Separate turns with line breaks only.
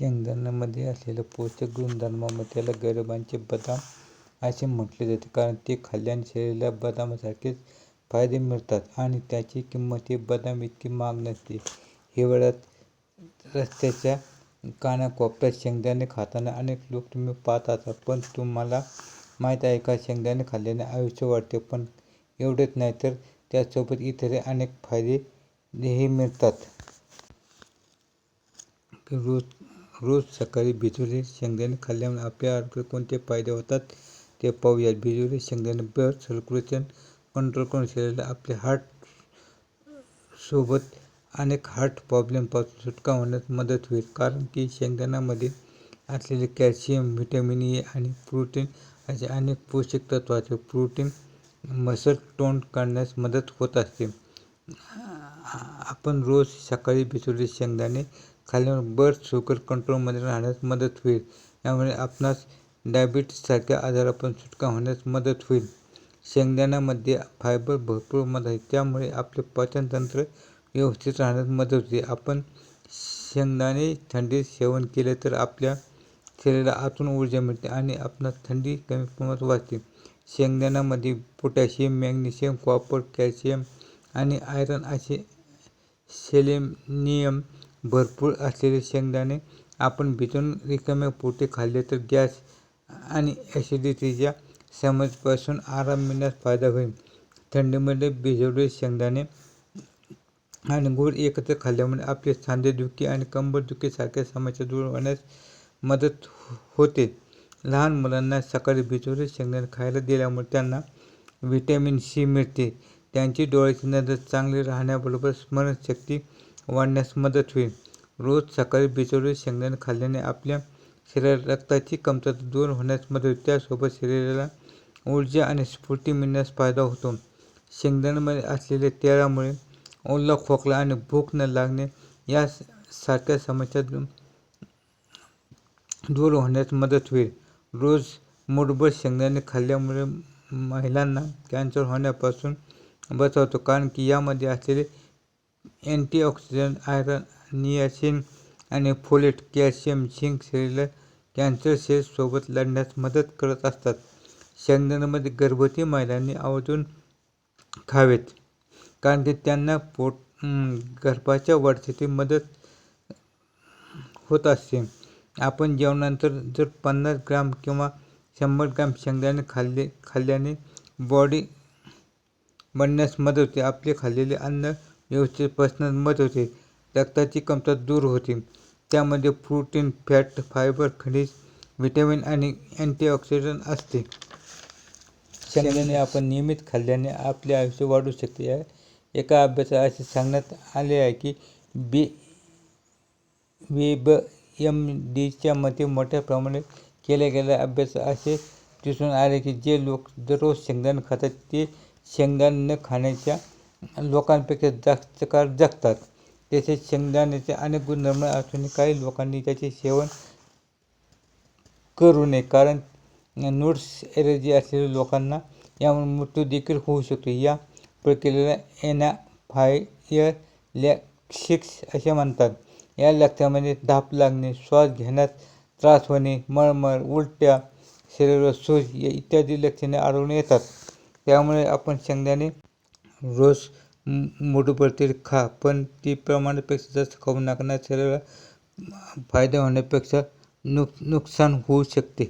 शेंगदाण्यामध्ये असलेल्या पोषक गुणधर्मामुळे त्याला गरिबांचे बदाम असे म्हटले जाते. कारण ते खाल्ल्याने शरीराला बदामासारखेच फायदे मिळतात आणि त्याची किंमत हे बदाम इतकी महाग नसते. हिवाळ्यात रस्त्याच्या कानाकोपऱ्यात शेंगदाणे खाताना अनेक लोक तुम्ही पाहत असाल पण तुम्हाला माहीत आहे का शेंगदाणे खाल्ल्याने आयुष्य वाढते पण एवढेच नाही तर त्यासोबत इतरही अनेक फायदेही मिळतात. रोज रोज सकाळी भिजवलेले शेंगदाणे खाल्ल्यामुळे आपल्या आरोग्याला कोणते फायदे होतात ते पाहूयात. भिजवलेले शेंगदाणे ब्लड सर्क्युलेशन कंट्रोल करून शरीराला आपले हार्ट सोबत अनेक हार्ट प्रॉब्लेमपासून सुटका होण्यास मदत होईल. कारण की शेंगदाण्यामध्ये असलेले कॅल्शियम व्हिटॅमिन ए आणि प्रोटीन असे अनेक पोषक तत्वाचे प्रोटीन मसल टोन काढण्यास मदत होत असते. आपण रोज सकाळी भिजवलेले शेंगदाणे खाल्ल्यामुळे ब्लड शुगर कंट्रोलमध्ये राहण्यास मदत होईल. यामुळे आपणास डायबिटीससारख्या आजारापासून सुटका होण्यास मदत होईल. शेंगदाण्यामध्ये फायबर भरपूर मदत आहे. त्यामुळे आपले पाचनतंत्र व्यवस्थित राहण्यास मदत होते आपण शेंगदाणे थंडीत सेवन केले तर आपल्या शरीराला आतून ऊर्जा मिळते आणि आपणास थंडी कमी प्रमाणात वाचते शेंगदाण्यामध्ये पोटॅशियम मॅग्नेशियम कॉपर कॅल्शियम आणि आयरन असे सेलेनियम भरपूर असलेले शेंगदाणे आपण भिजून रिकाम्या पोटी खाल्ले तर गॅस आणि ॲसिडिटीच्या समस्येपासून आराम मिळण्यास फायदा होईल. थंडीमध्ये भिजवलेले शेंगदाणे आणि गूळ एकत्र खाल्ल्यामुळे आपले सांधेदुखी आणि कंबरदुखीसारख्या समस्या दूर होण्यास मदत होते. लहान मुलांना सकाळी भिजवलेले शेंगदाणे खायला दिल्यामुळे त्यांना व्हिटॅमिन सी मिळते. त्यांची डोळ्याची नजर चांगली राहण्याबरोबर स्मरणशक्ती वाढण्यास मदत होईल. रोज सकाळी भिजवलेले शेंगदाणे खाल्ल्याने आपल्या शरीरात रक्ताची कमतरता दूर होण्यास मदत होते त्यासोबत शरीराला ऊर्जा आणि स्फूर्ती मिळण्यास फायदा होतो. शेंगदाण्यामध्ये असलेल्या तेलामुळे ओला खोकला आणि भूक न लागणे यासारख्या समस्या दूर होण्यास मदत होईल. रोज मुठभर शेंगदाणे खाल्ल्यामुळे महिलांना कॅन्सर होण्यापासून बचावतो. कारण की यामध्ये असलेले अँटीऑक्सिडंट आयरन नियासिन आणि फोलेट कॅल्शियम झिंक शरीरात कॅन्सर सेल्ससोबत लढण्यास मदत करत असतात. शेंगदाण्यामध्ये गर्भवती महिलांनी आवर्जून खावेत कारण की त्यांना पोट गर्भाच्या वाढीसाठी मदत होत असते. आपण जेवणानंतर जर पन्नास ग्राम किंवा शंभर ग्राम शेंगदाणे खाल्ले खाल्ल्याने बॉडी बनण्यास मदत होते. आपले खाल्लेले अन्न व्यवस्थित पचण्यास मदत होते. रक्ताची कमतरता दूर होते. त्यामध्ये प्रोटीन फॅट फायबर खनिज व्हिटॅमिन आणि अँटीऑक्सिडंट असते. शेंगदाणे आपण नियमित खाल्ल्याने आपले आयुष्य वाढू शकते. या एका अभ्यासात असे सांगण्यात आले आहे की बी वेब एम डीच्या मते मोठ्या प्रमाणात केल्या गेलेल्या अभ्यास असे दिसून आले की जे लोक दररोज शेंगदाणे खातात ते शेंगदाणे न खाण्याच्या लोकांपेक्षा जास्त काळ जगतात. तसेच शेंगदाण्याचे अनेक गुणधर्म असून काही लोकांनी त्याचे सेवन करू नये कारण नट्स ॲलर्जी असलेल्या लोकांना यामुळे मृत्यू देखील होऊ शकतो. या प्रक्रियेला एनाफायलॅक्सिस असे म्हणतात. या लक्षामध्ये धाप लागणे श्वास घेण्यास त्रास होणे मळमळ उलट्या शरीरावर सूज इत्यादी लक्षणे आढळून येतात. त्यामुळे आपण शेंगदाणे रोज मोठं पडतील खा पण ती प्रमाणापेक्षा जास्त खाऊ नका. शरीराला फायदा होण्यापेक्षा नुक नुकसान होऊ शकते.